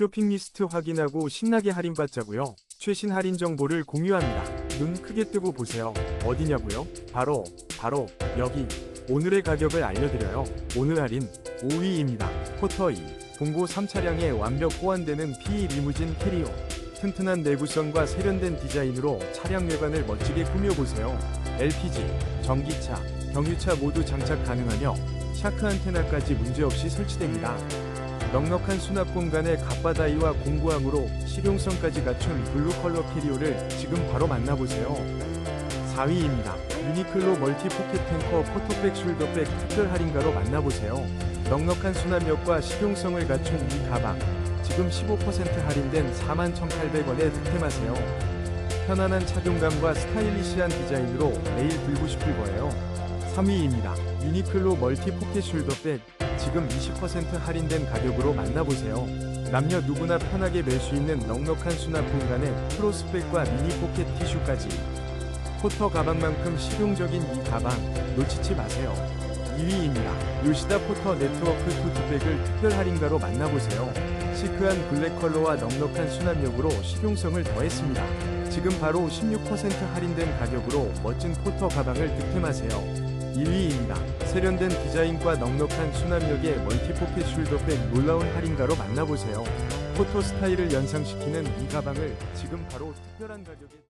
쇼핑 리스트 확인하고 신나게 할인받자고요. 최신 할인 정보를 공유합니다. 눈 크게 뜨고 보세요. 어디냐고요? 바로 바로 여기. 오늘의 가격을 알려드려요. 오늘 할인 5위입니다. 포터 2. 봉고 3차량에 완벽 호환되는 PE 리무진 캐리어. 튼튼한 내구성과 세련된 디자인으로 차량 외관을 멋지게 꾸며보세요. LPG, 전기차, 경유차 모두 장착 가능하며 샤크 안테나까지 문제없이 설치됩니다. 넉넉한 수납 공간에 갑바다이와 공구함으로 실용성까지 갖춘 블루 컬러 캐리어를 지금 바로 만나보세요. 4위입니다. 유니클로 멀티 포켓 탱커 포토백 숄더백 특별 할인가로 만나보세요. 넉넉한 수납력과 실용성을 갖춘 이 가방 지금 15% 할인된 41,800원에 득템하세요. 편안한 착용감과 스타일리시한 디자인으로 매일 들고 싶을 거예요. 3위입니다. 유니클로 멀티 포켓 숄더백 지금 20% 할인된 가격으로 만나보세요. 남녀 누구나 편하게 멜 수 있는 넉넉한 수납 공간에 크로스백과 미니 포켓 티슈까지 포터 가방만큼 실용적인 이 가방 놓치지 마세요. 2위입니다. 요시다 포터 네트워크 토트백을 특별 할인가로 만나보세요. 시크한 블랙 컬러와 넉넉한 수납력으로 실용성을 더했습니다. 지금 바로 16% 할인된 가격으로 멋진 포터 가방을 득템하세요. 1위입니다. 세련된 디자인과 넉넉한 수납력의 멀티포켓 숄더백 놀라운 할인가로 만나보세요. 포토 스타일을 연상시키는 이 가방을 지금 바로 특별한 가격에